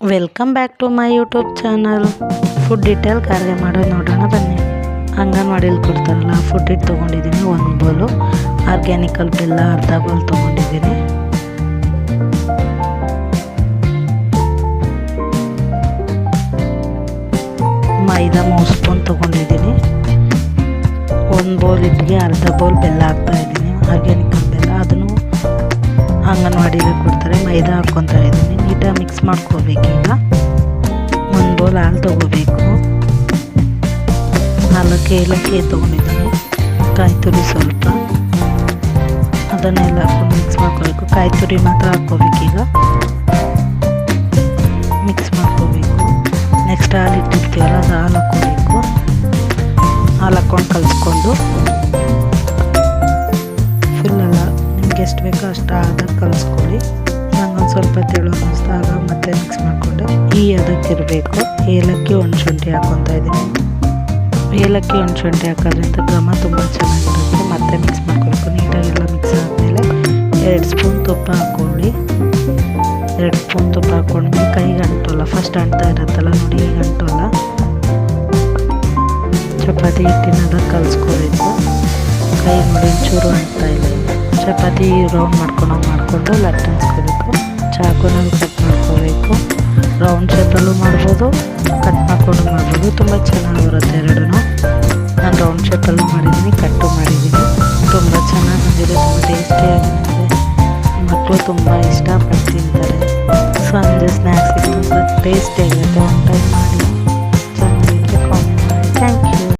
Welcome back to my YouTube channel food detail ಕಾರ್ಯ ಮಾಡೋದು ನೋಡೋಣ, ಬನ್ನಿ. ಅಂಗನವಾಡಿಲಿ ಕೊಡ್ತಾರಲ್ಲ ಫುಡ್ ಇಟ್ಟು ತೊಗೊಂಡಿದ್ದೀನಿ ಒಂದು ಬೋಲು ಆರ್ಗ್ಯಾನಿಕಲ್ ಬೆಲ್ಲ ಅರ್ಧ ಬೋಲ್ ತೊಗೊಂಡಿದ್ದೀನಿ. ಮೈದಾ ಮೂರು ಸ್ಪೂನ್ ತೊಗೊಂಡಿದ್ದೀನಿ. ಒಂದು ಬೌಲ್ ಇಟ್ಟಿಗೆ ಅರ್ಧ ಬೌಲ್ ಬೆಲ್ಲ ಹಾಕ್ತಾ ಇದ್ದೀನಿ. ಆರ್ಗ್ಯಾನಿಕಲ್ ಬೆಲ್ಲ ಅದನ್ನು ಅಂಗನವಾಡಿಲಿ ಕೊಡ್ತಾರೆ, ಮೈದಾ ಹಾಕ್ಕೊತಾ ಇದ್ದೀನಿ. ನೀಟಾಗಿ ಮಿಕ್ಸ್ ಮಾಡ್ಕೋಬೇಕೀಗ ಒಂದು ಬೌಲ್ ಹಾಲು ತೊಗೋಬೇಕು. ನಾಲ್ಕು ಏಲಕ್ಕಿ ತೊಗೊಂಡಿದ್ದೀನಿ. ಕಾಯಿ ತುರಿ ಸ್ವಲ್ಪ. ಅದನ್ನೆಲ್ಲ ಹಾಕೊಂಡು ಮಿಕ್ಸ್ ಮಾಡ್ಕೋಬೇಕು. ಕಾಯಿ ತುರಿ ಮಾತ್ರ ಹಾಕ್ಕೋಬೇಕೀಗ ಮಿಕ್ಸ್ ಮಾಡ್ಕೋಬೇಕು. ನೆಕ್ಸ್ಟ್ ಹಾಲು ಇಟ್ಟಿರ್ತೀವಲ್ಲ ಅದು ಹಾಲು ಹಾಕ್ಕೋಬೇಕು ಹಾಲು ಹಾಕ್ಕೊಂಡು ಕಲಿಸ್ಕೊಂಡು. ಫುಲ್ಲೆಲ್ಲ ನಿಮ್ಗೆ ಎಷ್ಟು ಬೇಕೋ ಅಷ್ಟು ಆದಾಗ ಕಲಿಸ್ಕೊಳ್ಳಿ. ನಂಗೊಂದು ಸ್ವಲ್ಪ ತೆಳು ಅನ್ನಿಸ್ದಾಗ ಮತ್ತೆ ಮಿಕ್ಸ್ ಮಾಡಿಕೊಂಡು ಈ ಅದಕ್ಕಿರಬೇಕು ಏಲಕ್ಕಿ ಒಂದು ಶುಂಠಿ ಹಾಕ್ಕೊತಾ ಇದ್ದೀನಿ. ಏಲಕ್ಕಿ ಒಂದು ಶುಂಠಿ ಹಾಕೋದ್ರಿಂದ ಘಮ ತುಂಬ ಚೆನ್ನಾಗಿರುತ್ತೆ. ಮತ್ತೆ ಮಿಕ್ಸ್ ಮಾಡ್ಕೊಬೇಕು. ನೀಟಾಗೆಲ್ಲ ಮಿಕ್ಸ್ ಆದಮೇಲೆ ಎರಡು ಸ್ಪೂನ್ ತುಪ್ಪ ಹಾಕ್ಕೊಳ್ಳಿ. ಎರಡು ಸ್ಪೂನ್ ತುಪ್ಪ ಹಾಕ್ಕೊಂಡ್ಮೇಲೆ ಕೈಗೆ ಅಂಟೋಲ್ಲ ಫಸ್ಟ್ ಅಂಟ್ತಾ ಇರುತ್ತಲ್ಲ ನೋಡಿ ಈಗ ಅಂಟೋಲ್ಲ ಚಪಾತಿ ಹಿಟ್ಟಿನದ ಕಲಿಸ್ಕೋಬೇಕು. ಕೈ ನೋಡಿ ಚೂರು ಅಂಟ್ತಾ ಇಲ್ಲ. ಚಪಾತಿ ರೌಂಡ್ ಮಾಡ್ಕೊಂಡು ಮಾಡಿಕೊಂಡು ಲಟ್ ಅನ್ಸ್ಕೋಬೇಕು ಚಾಕುನಲ್ಲಿ ಕಟ್ ಮಾಡ್ಕೋಬೇಕು. ರೌಂಡ್ ಶೇಪಲ್ಲೂ ಮಾಡ್ಬೋದು ಕಟ್ ಮಾಡ್ಕೊಂಡು ಮಾಡ್ಬೋದು. ತುಂಬ ಚೆನ್ನಾಗಿ ಬರುತ್ತೆ ಎರಡೂ ನಾನು ರೌಂಡ್ ಶೇಪಲ್ಲೂ ಮಾಡಿದ್ದೀನಿ ಕಟ್ಟು ಮಾಡಿದ್ದೀನಿ. ತುಂಬ ಚೆನ್ನಾಗಿ ಬಂದಿದೆ, ತುಂಬ ಟೇಸ್ಟಿಯಾಗಿರುತ್ತೆ ಮಕ್ಕಳು ತುಂಬ ಇಷ್ಟಪಟ್ಟು ತಿಂತಾರೆ. ಸಂಜೆ ಸ್ನ್ಯಾಕ್ಸಿಗೆ ತುಂಬ ಟೇಸ್ಟಿಯಾಗಿರುತ್ತೆ ಒಂದು ಟೈಮ್ ಮಾಡಿ